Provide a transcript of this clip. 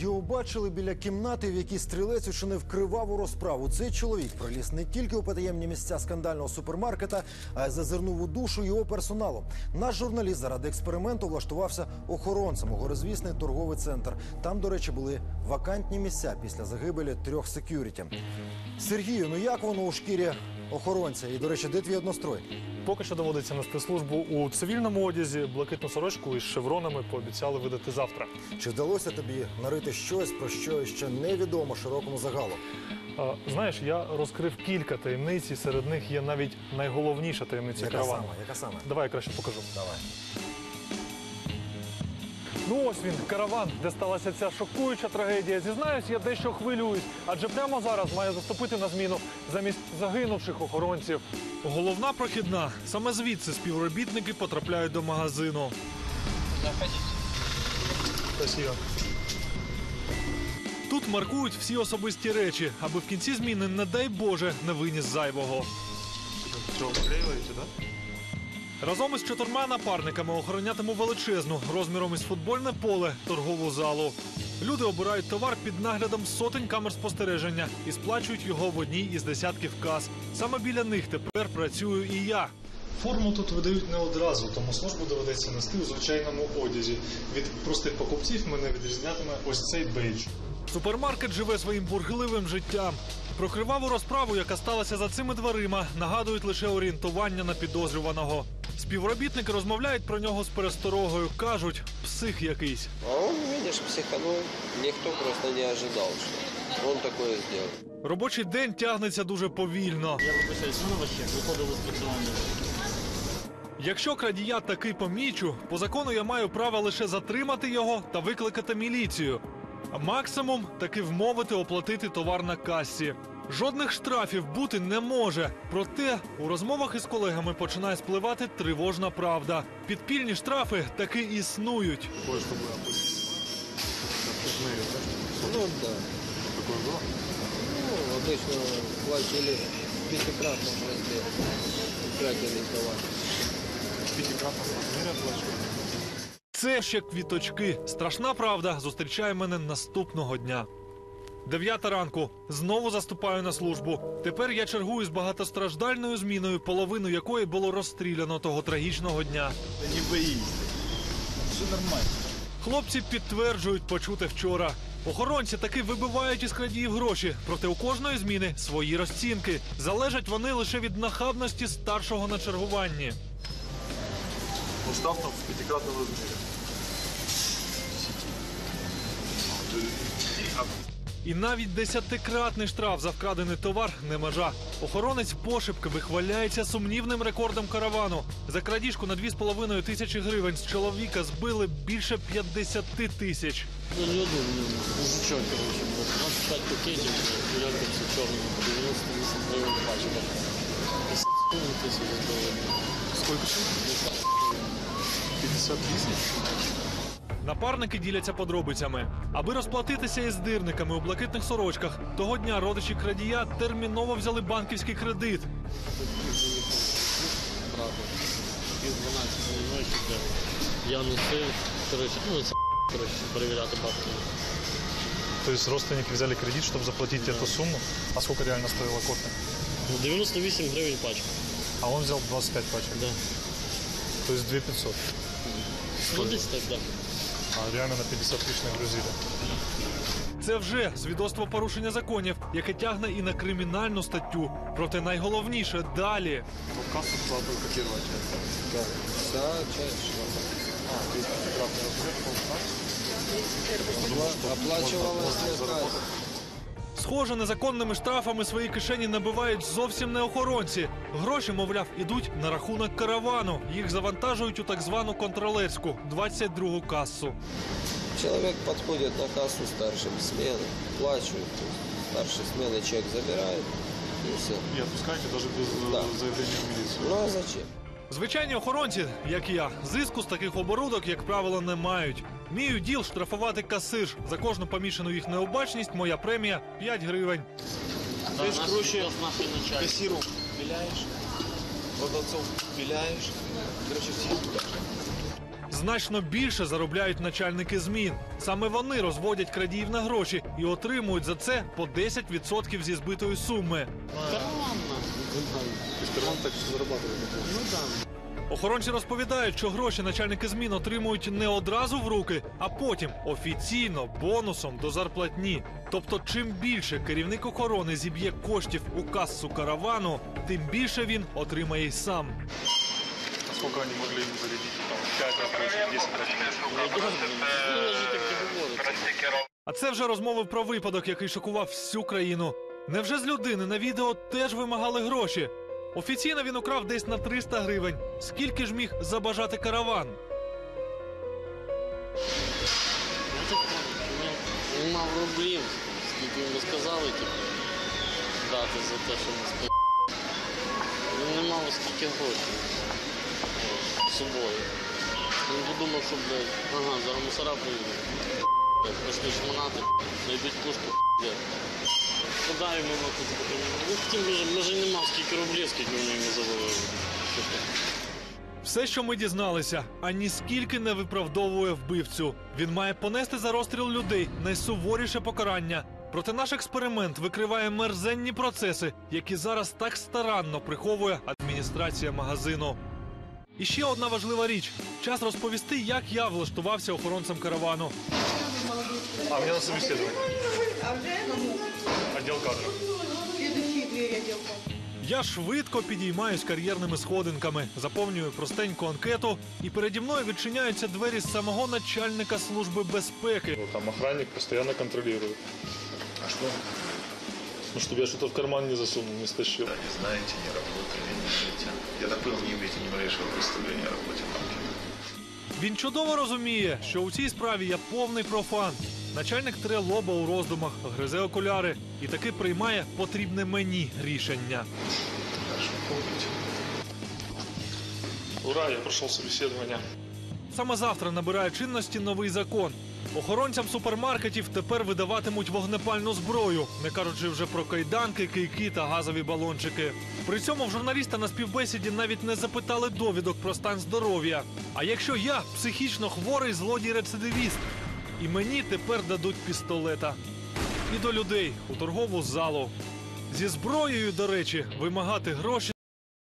Його бачили біля кімнати, в якій стрілець учинив криваву розправу. Цей чоловік проліз не тільки у потаємні місця скандального супермаркета, а й зазирнув у душу його персоналу. Наш журналіст заради експерименту влаштувався охоронцем у горизвісний торговий центр. Там, до речі, були вакантні місця після загибелі трьох секюріті. Сергію, ну як воно у шкірі охоронця? І, до речі, де твій однострой? Поки що доводиться на спецслужбу у цивільному одязі, блакитну сорочку із шевронами пообіцяли видати завтра. Чи вдалося тобі нарити щось, про що ще невідомо широкому загалу? А, знаєш, я розкрив кілька таємниць, і серед них є навіть найголовніша таємниця Яка каравану. саме? Яка саме? Давай я краще покажу. Давай. Ну ось він, караван, де сталася ця шокуюча трагедія. Зізнаюсь, я дещо хвилююсь, адже прямо зараз має заступити на зміну замість загинувших охоронців. Головна прохідна. Саме звідси співробітники потрапляють до магазину. Спасибо. Тут маркують всі особисті речі, аби в кінці зміни, не дай Боже, не виніс зайвого. Что, вклеиваете, да? Разом із чотирма напарниками охоронятиму величезну розміром із футбольне поле торгову залу. Люди обирають товар під наглядом сотень камер спостереження і сплачують його в одній із десятків кас. Саме біля них тепер працюю і я. Форму тут видають не одразу, тому службу доведеться нести у звичайному одязі. Від простих покупців мене відрізнятиме ось цей бейдж. Супермаркет живе своїм бурхливим життям. Про криваву розправу, яка сталася за цими дверима, нагадують лише орієнтування на підозрюваного. Співробітники розмовляють про нього з пересторогою. кажуть, псих якийсь. А он, видишь, психанул. Никто просто не ожидал, что он такое сделал. Робочий день тягнеться дуже повільно. Я вибачаюсь, що на ще виходив з працювання. Якщо крадія таки помічу, по закону я маю право лише затримати його та викликати міліцію. А максимум таки вмовити оплатити товар на касі. Жодних штрафів бути не може. Проте у розмовах із колегами починає спливати тривожна правда. Підпільні штрафи таки існують. Кое-что было Отпускные, да? Ну да. Такое было? Ну, обычно платили в пятикратном размере. Краденый товар. В пятикратном размере оплачивали. Це ще квіточки. Страшна правда зустрічає мене наступного дня. Дев'ята ранку. Знову заступаю на службу. Тепер я чергую з багатостраждальною зміною, половину якої було розстріляно того трагічного дня. Не боись. Все нормально. Хлопці підтверджують почуте вчора. Охоронці таки вибивають із крадіїв гроші, проте у кожної зміни свої розцінки. Залежать вони лише від нахабності старшого на чергуванні. Устав там в пятикратном размере. І навіть десятикратний штраф за вкрадений товар не межа. Охоронець пошепки вихваляється сумнівним рекордом каравану. За крадіжку на 2,5 тисячі гривень з чоловіка збили більше 50 тисяч. Ну, не удобно. Мужичок, короче, вот 25 пакетиков, вариантов черными по 98 гривен пачка. 50 тысяч долларов. Сколько стоит? 50 тысяч? Напарники діляться подробицями. Аби розплатитися із дирниками у блакитних сорочках, того дня родичі крадія терміново взяли банківський кредит. Правда. Из 12 ночи, да. Я носив, ну, це, перевіряти бабки. То есть родственники взяли кредит, чтобы заплатить эту сумму? А сколько реально стоила кофе? Ну, 98 гривень пачка, А он взял 25 пачек. да. То есть 2500. Ну, десь так, да. А реально на 50 тисяч нагрузили. Це вже свідоцтво порушення законів, яке тягне і на кримінальну статтю. Проте найголовніше далі. Касу плату копірувати. Так. Да. Чаще. А, то есть пятикратный размер, Схоже, незаконними штрафами свої кишені набивають зовсім не охоронці. Гроші, мовляв, ідуть на рахунок каравану. Їх завантажують у так звану контролерську 22-гу касу. Человек подходит на кассу старшим смены, плачут. Старший смены чек забирает и все. И отпускаете даже без э, Да. заявления в милицию. Ну а зачем? Звичайні охоронці, як і я, зиску з таких оборудок, як правило, не мають. Мій уділ штрафувати касир. За кожну помічену їх необачність моя премія 5 гривень. Знаешь, наш- короче. Кассиру пиляешь, продавцов пиляешь. Короче, всех Значно більше заробляють начальники змін. Саме вони розводять крадіїв на гроші і отримують за це по 10% зі збитої суми. Карман, нахуй. Карман так зарабатывает. Ну да. Охоронці розповідають, що гроші начальники змін отримують не одразу в руки, а потім офіційно бонусом до зарплатні. Тобто, чим більше керівник охорони зіб'є коштів у касу каравану, тим більше він отримає й сам. Сколько они могли ему зарядить? Там, 5 раз, 10 раз. Ну ну. А це вже розмови про випадок, який шокував всю країну. Невже з людини на відео теж вимагали гроші? Офіційно він украв десь на 300 гривень. Скільки ж міг забажати караван? Він, він мав рублів, скільки йому сказали, типу, дати за те, що ми спи. Він не мав скільки грошей з собою. Він подумав, що, блядь, ага, зараз мусора приїдуть. Пішли шмонати, знайдуть пушку, блядь. Тут. Ну, втім, може, не мав скільки рублів, скільки вони йому завалили. Все, що ми дізналися, ані скільки не виправдовує вбивцю. Він має понести за розстріл людей найсуворіше покарання. Проте наш експеримент викриває мерзенні процеси, які зараз так старанно приховує адміністрація магазину. І ще одна важлива річ: час розповісти, як я влаштувався охоронцем каравану. А, мне на собеседование. А вже Отдел кадров. слідуючі двері отделка. Я швидко підіймаюсь кар'єрними сходинками, заповнюю простеньку анкету, і переді мною відчиняються двері з самого начальника служби безпеки. Вот Там охранник постоянно контролирует. А что? Ну, чтобы я что-то в карман не засунул, не стащил. Да, не знаете, не работали, не можете. Я так понял, не имеете ни малейшего представления о работе. Він чудово розуміє, що у цій справі я повний профан. Начальник тре лоба у роздумах, гризе окуляри і таки приймає потрібне мені рішення. Ура, я прошел собеседование. Саме завтра набирає чинності новий закон. Охоронцям супермаркетів тепер видаватимуть вогнепальну зброю, не кажучи вже про кайданки, кийки та газові балончики. При цьому в журналіста на співбесіді навіть не запитали довідок про стан здоров'я. А якщо я психічно хворий злодій-рецидивіст, і мені тепер дадуть пістолета. І до людей у торгову залу. Зі зброєю, до речі, вимагати гроші